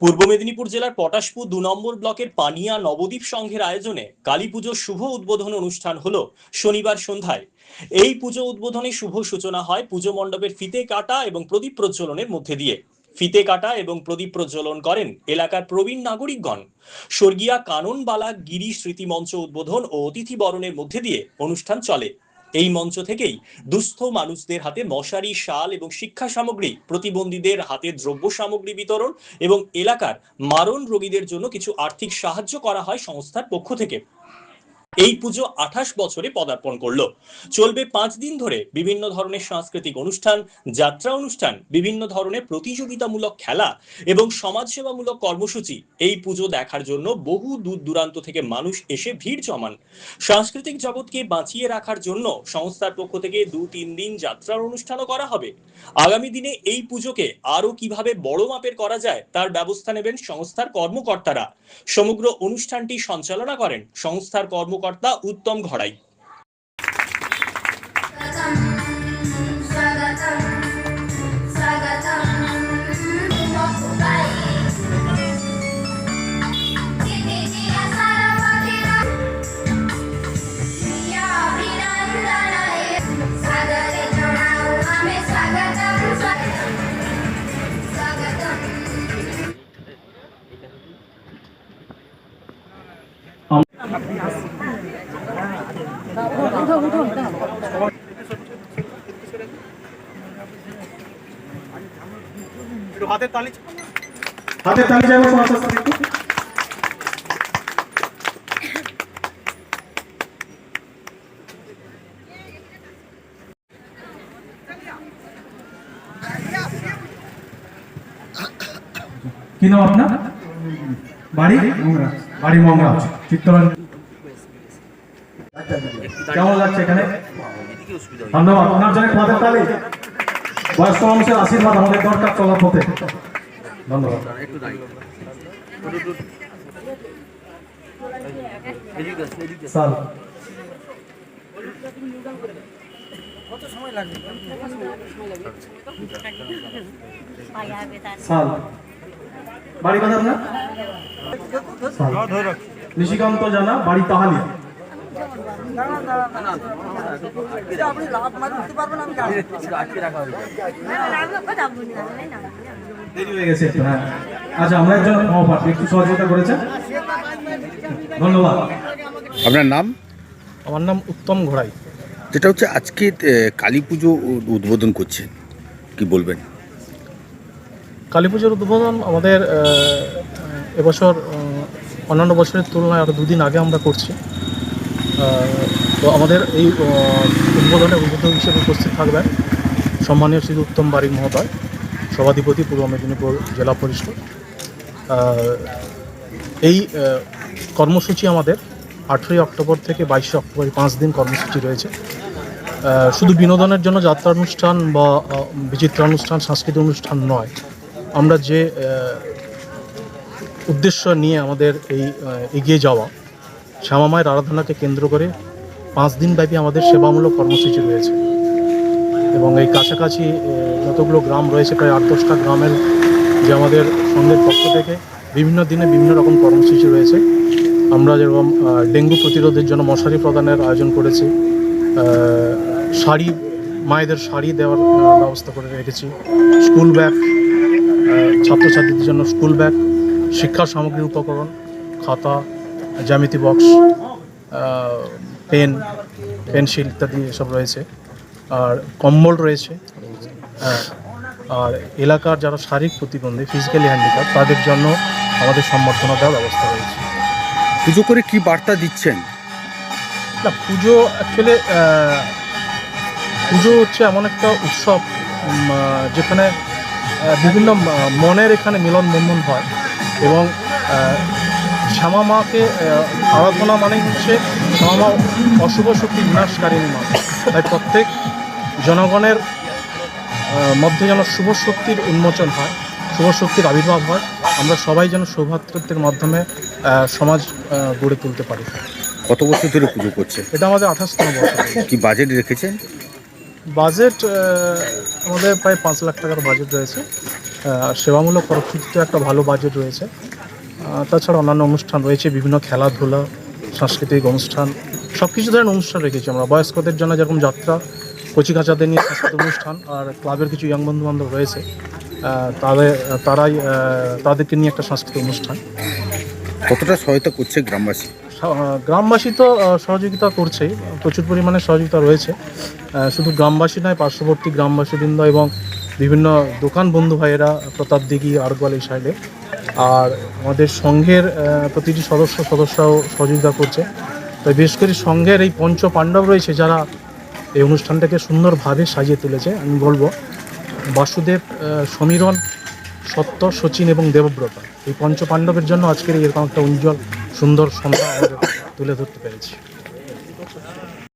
পূর্ব মেদিনীপুর জেলার পটাশপুর দু নম্বর ব্লকের পানিয়া নবদ্বীপ সংঘের আয়োজনে কালী পুজোর শুভ উদ্বোধন অনুষ্ঠান হল শনিবার সন্ধ্যায়। এই পুজো উদ্বোধনে শুভ সূচনা হয় পুজো মণ্ডপের ফিতে কাটা এবং প্রদীপ প্রজ্বলনের মধ্যে দিয়ে। ফিতে কাটা এবং প্রদীপ প্রজ্বলন করেন এলাকার প্রবীণ নাগরিকগণ। স্বর্গীয়া কাননবালা গিরি স্মৃতি মঞ্চ উদ্বোধন ও অতিথি বরণের মধ্যে দিয়ে অনুষ্ঠান চলে। এই মঞ্চ থেকেই দুস্থ মানুষদের হাতে মশারি, শাল এবং শিক্ষা সামগ্রী, প্রতিবন্ধীদের হাতে দ্রব্য সামগ্রী বিতরণ এবং এলাকার মারণ রোগীদের জন্য কিছু আর্থিক সাহায্য করা হয় সংস্থার পক্ষ থেকে। এই পুজো আঠাশ বছরে পদার্পণ করল। চলবে পাঁচ দিন ধরে বিভিন্ন ধরনের সাংস্কৃতিক অনুষ্ঠান, যাত্রা অনুষ্ঠান, বিভিন্ন ধরনের প্রতিযোগিতামূলক খেলা এবং সমাজসেবামূলক কর্মসূচি। এই পুজো দেখার জন্য বহু দূর দূরান্ত থেকে মানুষ এসে ভিড় জমান। সাংস্কৃতিক জগৎকে বাঁচিয়ে রাখার জন্য সংস্থার পক্ষ থেকে দু তিন দিন যাত্রার অনুষ্ঠানও করা হবে। আগামী দিনে এই পুজোকে আরও কীভাবে বড় মাপের করা যায়, তার ব্যবস্থা নেবেন সংস্থার কর্মকর্তারা। সমগ্র অনুষ্ঠানটি সঞ্চালনা করেন সংস্থার কর্মকর্তা উত্তম ঘড়াই। হাতের তালি হাতের তালি যাব কি নাম আপনার? বাড়ি? মংরা। বাড়ি মংরা। চিত্তরঞ্জন। কেমন লাগছে এখানে? ধন্যবাদ। আপনার জন্য হাতের তালি? বয়স্ক মানুষের আশীর্বাদ আমাদের দরকার চলার পথে। ধন্যবাদ। সাল বাড়ি কোথায় আপনার? নিশিকান্ত জানা বাড়ি দেরি হয়ে গেছে একটু হ্যাঁ। আচ্ছা আমরা একজন মহাপাত্র একটু সহযোগিতা করেছেন? ধন্যবাদ। আপনার নাম? আমার নাম উত্তম ঘোড়াই। যেটা হচ্ছে আজকে কালী পুজো উদ্বোধন করছেন কি বলবেন? কালী পুজোর উদ্বোধন আমাদের এবছর অন্যান্য বছরের তুলনায় আরও দুদিন আগে আমরা করছি। তো আমাদের এই উদ্বোধনে উদ্বোধক হিসেবে উপস্থিত থাকবেন সম্মানীয় শ্রী উত্তম বারিক মহোদয়, সভাধিপতি, পূর্ব মেদিনীপুর জেলা পরিষদ। এই কর্মসূচি আমাদের আঠেরোই অক্টোবর থেকে বাইশে অক্টোবর পাঁচ দিন কর্মসূচি রয়েছে। শুধু বিনোদনের জন্য যাত্রা অনুষ্ঠান বা বিচিত্রানুষ্ঠান, সাংস্কৃতিক অনুষ্ঠান নয়, আমরা যে উদ্দেশ্য নিয়ে আমাদের এই এগিয়ে যাওয়া শ্যামামায়ের আরাধনাকে কেন্দ্র করে পাঁচ দিন ব্যাপী আমাদের সেবামূলক কর্মসূচি রয়েছে। এবং এই কাছাকাছি যতগুলো গ্রাম রয়েছে, প্রায় আট দশটা গ্রামের যে আমাদের সঙ্গের পক্ষ থেকে বিভিন্ন দিনে বিভিন্ন রকম কর্মসূচি রয়েছে। আমরা যেরকম ডেঙ্গু প্রতিরোধের জন্য মশারি প্রদানের আয়োজন করেছি শাড়ি, মায়েদের শাড়ি দেওয়ার ব্যবস্থা করে রেখেছি, স্কুল ব্যাগ ছাত্রছাত্রীদের জন্য স্কুল ব্যাগ, শিক্ষা সামগ্রী উপকরণ, খাতা জ্যামিতি বক্স পেন পেন্সিল ইত্যাদি এসব রয়েছে। আর কম্বল রয়েছে। হ্যাঁ, আর এলাকার যারা শারীরিক প্রতিবন্ধী ফিজিক্যালি হ্যান্ডিক্যাপ তাদের জন্য আমাদের সম্বর্ধনা দেওয়ার ব্যবস্থা রয়েছে। পুজো করে কি বার্তা দিচ্ছেন? না পুজো অ্যাকচুয়ালি পুজো হচ্ছে এমন একটা উৎসব যেখানে বিভিন্ন মনের এখানে মিলন বন্ধন হয় এবং শ্যামা মাকে আরাধনা মানেই হচ্ছে শ্যামা মা অশুভ শক্তি বিনাশকারিণী মা। তাই প্রত্যেক জনগণের মধ্যে যেন শুভ শক্তির উন্মোচন হয় শুভ শক্তির আবির্ভাব হয় আমরা সবাই যেন সৌভাতৃত্বের মাধ্যমে সমাজ গড়ে তুলতে পারি। কত বছর ধরে পুজো করছে? এটা আমাদের আঠাশতম বছর কি বাজেট রেখেছেন? বাজেট আমাদের প্রায় পাঁচ লাখ টাকার বাজেট রয়েছে। সেবামূলক কর্মসূচিতে একটা ভালো বাজেট রয়েছে। তাছাড়া অন্যান্য অনুষ্ঠান রয়েছে বিভিন্ন খেলাধুলা সাংস্কৃতিক অনুষ্ঠান সব কিছু ধরনের অনুষ্ঠান রেখেছি আমরা। বয়স্কদের জন্য যেরকম যাত্রা কচিকাচাদের নিয়ে সাংস্কৃতিক অনুষ্ঠান আর ক্লাবের কিছু ইয়াং বন্ধু বান্ধব রয়েছে তাদের তারাই তাদেরকে নিয়ে একটা সাংস্কৃতিক অনুষ্ঠান। কতটা সহায়তা করছে গ্রামবাসী? গ্রামবাসী তো সহযোগিতা করছেই প্রচুর পরিমাণে সহযোগিতা রয়েছে। শুধু গ্রামবাসী নয় পার্শ্ববর্তী গ্রামবাসীবৃন্দ এবং বিভিন্ন দোকান বন্ধু ভাইয়েরা, প্রতাপ দিঘি, আরগোয়াল এই সাইডে আর আমাদের সংঘের প্রতিটি সদস্য, সদস্যরাও সহযোগিতা করছে। তাই বিশেষ করে সংঘের এই পঞ্চ পাণ্ডব রয়েছে যারা এই অনুষ্ঠানটাকে সুন্দরভাবে সাজিয়ে তুলেছে, আমি বলব। বাসুদেব সমীরণ, সত্য, সচিন এবং দেবব্রত। এই পঞ্চ পাণ্ডবের জন্য আজকের এরকম একটা উজ্জ্বল, সুন্দর সন্ধ্যা তুলে ধরতে পেরেছি।